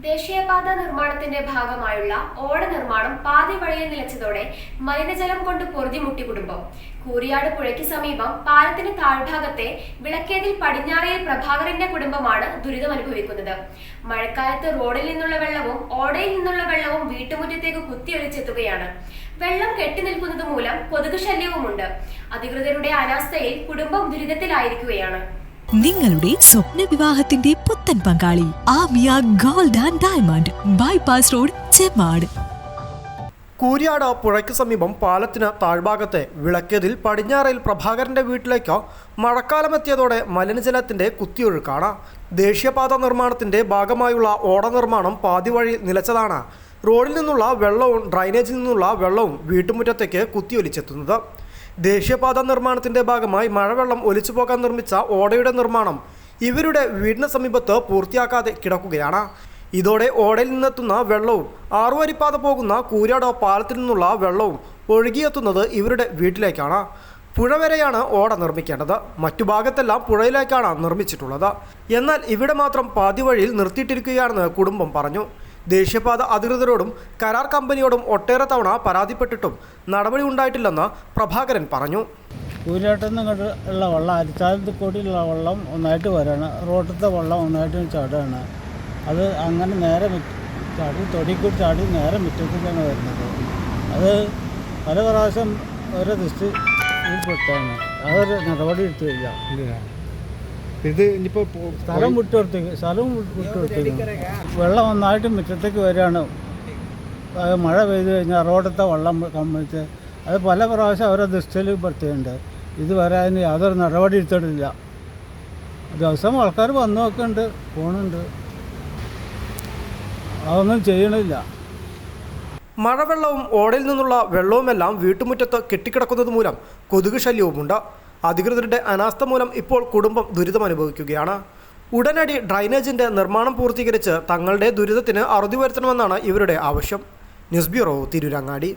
ദേശീയപാത നിർമ്മാണത്തിന്റെ ഭാഗമായുള്ള ഓട നിർമ്മാണം പാതി വഴിയിൽ നിലച്ചതോടെ മലിനജലം കൊണ്ട് പൊറുതിമുട്ടി കുടുംബം. കൂരിയാട് പുഴയ്ക്ക് സമീപം പാലത്തിന്റെ താഴ്ഭാഗത്തെ വിളക്കേതിൽ പടിഞ്ഞാറയിൽ പ്രഭാകരന്റെ കുടുംബമാണ് ദുരിതമനുഭവിക്കുന്നത്. മഴക്കാലത്ത് റോഡിൽ നിന്നുള്ള വെള്ളവും ഓടയിൽ നിന്നുള്ള വെള്ളവും വീട്ടുമുറ്റത്തേക്ക് കുത്തിയൊലിച്ചെത്തുകയാണ്. വെള്ളം കെട്ടിനിൽക്കുന്നത് മൂലം കൊതുക് ശല്യവുമുണ്ട്. അധികൃതരുടെ അനാസ്ഥയിൽ കുടുംബം ദുരിതത്തിലായിരിക്കുകയാണ്. നിങ്ങളുടെ സ്വപ്ന വിവാഹത്തിന്റെ പുത്തൻ പങ്കാളി Amiya gold and diamond bypass road Chemmad. Kooriyad പുഴയ്ക്ക് സമീപം പാലത്തിന് താഴ്ഭാഗത്തെ വിളക്കിയതിൽ പടിഞ്ഞാറയിൽ പ്രഭാകരന്റെ വീട്ടിലേക്ക് മഴക്കാലമെത്തിയതോടെ മലിനജലത്തിന്റെ കുത്തിയൊഴുക്കാണ്. ദേശീയപാത നിർമ്മാണത്തിന്റെ ഭാഗമായുള്ള ഓട നിർമ്മാണം പാതി വഴി നിലച്ചതാണ്. റോഡിൽ നിന്നുള്ള വെള്ളവും ഡ്രൈനേജിൽ നിന്നുള്ള വെള്ളവും വീട്ടുമുറ്റത്തേക്ക് കുത്തിയൊലിച്ചെത്തുന്നത്. ദേശീയപാത നിർമ്മാണത്തിന്റെ ഭാഗമായി മഴവെള്ളം ഒലിച്ചു പോകാൻ നിർമ്മിച്ച ഓടയുടെ നിർമ്മാണം ഇവരുടെ വീടിന് സമീപത്ത് പൂർത്തിയാക്കാതെ കിടക്കുകയാണ്. ഇതോടെ ഓടയിൽ നിന്നെത്തുന്ന വെള്ളവും ആറുവരിപ്പാത പോകുന്ന കൂരാടോ പാലത്തിൽ നിന്നുള്ള വെള്ളവും ഒഴുകിയെത്തുന്നത് ഇവരുടെ വീട്ടിലേക്കാണ്. പുഴ വരെയാണ് ഓട നിർമ്മിക്കേണ്ടത്. മറ്റു ഭാഗത്തെല്ലാം പുഴയിലേക്കാണ് നിർമ്മിച്ചിട്ടുള്ളത്. എന്നാൽ ഇവിടെ മാത്രം പാതി വഴിയിൽ നിർത്തിയിട്ടിരിക്കുകയാണെന്ന് കുടുംബം പറഞ്ഞു. ദേശീയപാത അധികൃതരോടും കരാർ കമ്പനിയോടും ഒട്ടേറെ തവണ പരാതിപ്പെട്ടിട്ടും നടപടി ഉണ്ടായിട്ടില്ലെന്ന് പ്രഭാകരൻ പറഞ്ഞു. കൂരാട്ടിൽ ഉള്ള വെള്ളം അരിച്ചാലത്ത് കൂടിയുള്ള വെള്ളം ഒന്നായിട്ട് വരാണ്. റോട്ടിലത്തെ വെള്ളം ഒന്നായിട്ട് ചാടുകയാണ് അത് അങ്ങനെ നേരെ ചാടി തൊടിക്കൂടി ചാടി നേരെ മുറ്റത്തേക്കാണ് വരുന്നത്. അത് പല പ്രാവശ്യം ഓരോ ദൃഷ്ടി പെട്ടാണ്. അതൊരു നടപടി എടുത്തു കഴിഞ്ഞാൽ. ഇത് ഇനിയിപ്പോൾ സ്ഥലം വിട്ടുകൊടുത്തേക്ക് സ്ഥലവും വിട്ടുകൊടുത്തേക്ക് വെള്ളം ഒന്നായിട്ട് മുറ്റത്തേക്ക് വരികയാണ്. മഴ പെയ്തു കഴിഞ്ഞാൽ റോഡത്തെ വെള്ളം കമ്മിച്ച് അത് പല പ്രാവശ്യം അവരെ ദൃഷ്ടിയിൽ പെടുത്തിയിട്ടുണ്ട്. ഇതുവരെ അതിന് യാതൊരു നടപടി എടുത്തിട്ടില്ല. ദിവസം ആൾക്കാർ വന്നു നോക്കുന്നുണ്ട് പോണുണ്ട്. അതൊന്നും ചെയ്യണില്ല. മഴവെള്ളവും ഓടയിൽ നിന്നുള്ള വെള്ളവുമെല്ലാം വീട്ടുമുറ്റത്ത് കെട്ടിക്കിടക്കുന്നത് മൂലം കൊതുക് ശല്യവുമുണ്ട്. അധികൃതരുടെ അനാസ്ഥ മൂലം ഇപ്പോൾ കുടുംബം ദുരിതം അനുഭവിക്കുകയാണ്. ഉടനടി ഡ്രൈനേജിന്റെ നിർമ്മാണം പൂർത്തീകരിച്ച് തങ്ങളുടെ ദുരിതത്തിന് അറുതി വരുത്തണമെന്നാണ് ഇവരുടെ ആവശ്യം. News bureau Tirurangadi.